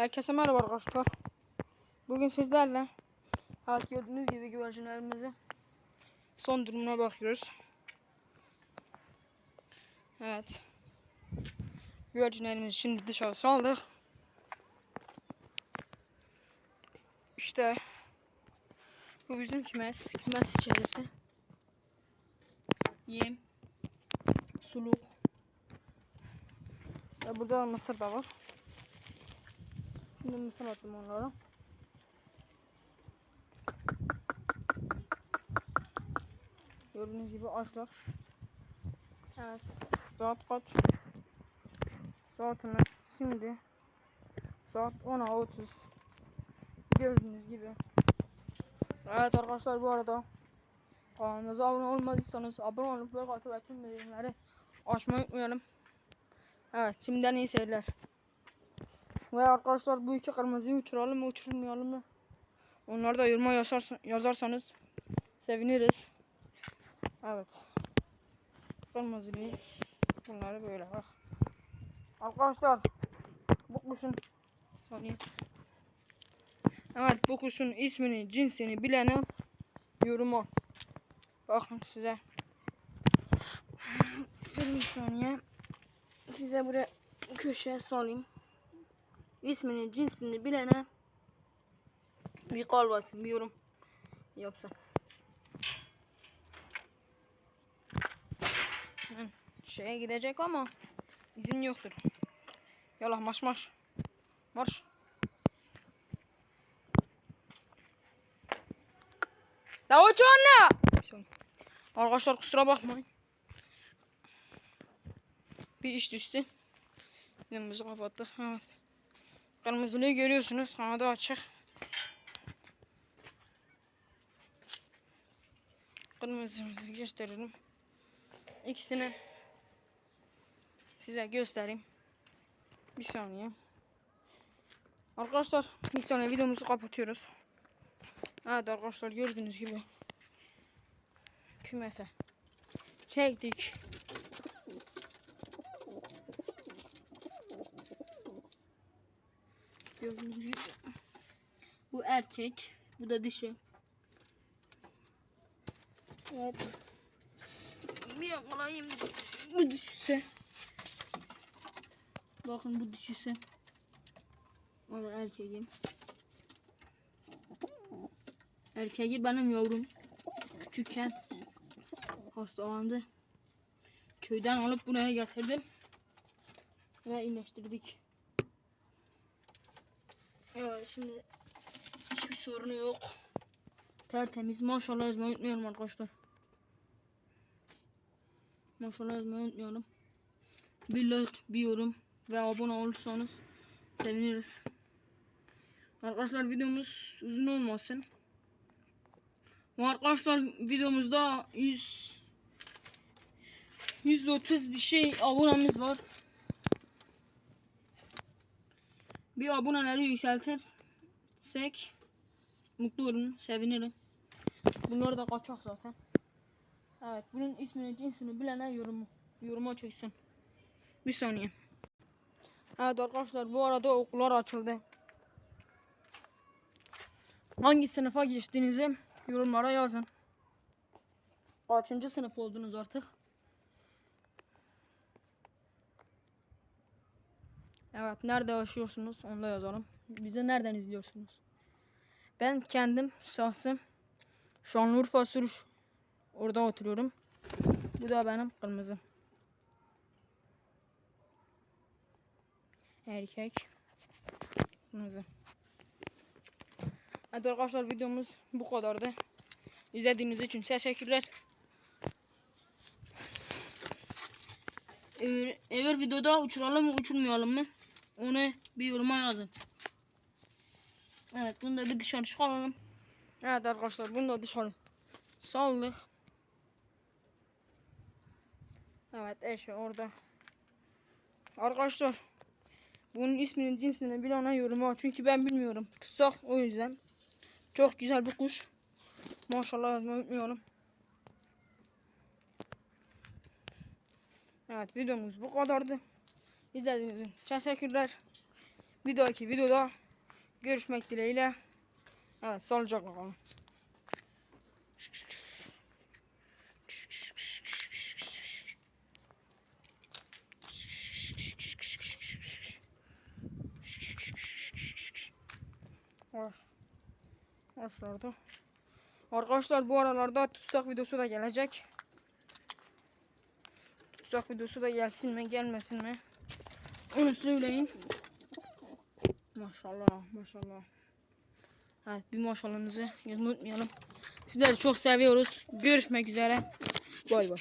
Herkese merhaba arkadaşlar. Bugün sizlerle evet gördüğünüz gibi güvercinlerimizi son durumuna bakıyoruz. Evet. Güvercinlerimizi şimdi dışarı saldık. İşte bu bizim kümes. Kümes içerisi. Yem. Suluk. Ve burada da mısır da var. Şimdi mısır attım onlara. Gördüğünüz gibi açlar. Evet. Saat kaç? Saatimiz şimdi saat 10'a 30. Gördüğünüz gibi. Evet arkadaşlar bu arada kanalımıza abone olmadıysanız abone olup ve tüm bildirimleri açmayı unutmayalım. Evet şimdiden iyi seyirler. Ve arkadaşlar bu iki kırmızıyı uçuralım mı uçurmayalım mı? Onları da yoruma yazarsa, yazarsanız seviniriz. Evet. Kırmızıyı bunları böyle bak. Arkadaşlar bu kuşun saniye. Evet bu kuşun ismini cinsini bilene yoruma. Bakın size. Bir saniye. Size buraya köşeye salayım ismini cinsini bilene bir kal basın bir yorum yapsın. Hı, Şeye gidecek ama izin yoktur. Yola marş marş. Marş. Davuç anne. Arkadaşlar kusura bakmayın. Bir iş düştü. Yanımızı kapattık. Evet. Kırmızılıyı görüyorsunuz. Kanadı açık. Kırmızımızı gösterelim. İkisini size göstereyim. Bir saniye. Arkadaşlar bir saniye videomuzu kapatıyoruz. Evet arkadaşlar gördüğünüz gibi kümese çektik. Gördüğünüz. Bu erkek. Bu da dişi. Evet. Bir yakalayayım. Bu dişisi. Bakın bu dişisi. O da erkeğim. Erkeği benim yavrum. Küçükken hastalandı. Köyden alıp buraya getirdim. Ve iyileştirdik. Evet şimdi hiçbir sorunu yok. Tertemiz. Maşallah yazmayı unutmayalım arkadaşlar. Maşallah yazmayı unutmayalım. Bir like, bir yorum ve abone olursanız seviniriz. Arkadaşlar videomuz uzun olmasın. Arkadaşlar videomuzda 100 130 bir şey abonemiz var. Bir aboneleri yükseltirsek mutlu olurum, sevinirim. Bunlar da kaçak zaten. Evet, bunun ismini, cinsini bilene yorumu, yoruma çeksin. Bir saniye. Evet arkadaşlar bu arada okullar açıldı. Hangi sınıfa geçtiğinizi yorumlara yazın. Kaçıncı sınıf oldunuz artık? Evet nerede yaşıyorsunuz onu da yazalım. Bizi nereden izliyorsunuz? Ben kendim şahsım Şanlıurfa Sürüş orada oturuyorum. Bu da benim kırmızı. Erkek. Kırmızı. Evet arkadaşlar videomuz bu kadardı. İzlediğiniz için teşekkürler. Eğer, eğer videoda uçuralım mı uçurmayalım mı? Onu bir yoruma yazın. Evet bunu da bir dışarı çıkaralım. Evet arkadaşlar bunu da dışarı saldık. Evet eşi orada. Arkadaşlar bunun isminin cinsini bir ona yoruma çünkü ben bilmiyorum. Tutsak o yüzden. Çok güzel bir kuş. Maşallah yazmayı. Evet videomuz bu kadardı. İzlediğiniz için teşekkürler. Bir dahaki videoda görüşmek dileğiyle. Evet sağlıcakla kalın. Arkadaşlar bu aralarda tutsak videosu da gelecek. Tutsak videosu da gelsin mi gelmesin mi? Onu söyleyin. Maşallah maşallah. Evet bir maşallahınızı unutmayalım. Sizleri çok seviyoruz. Görüşmek üzere. Bay bay.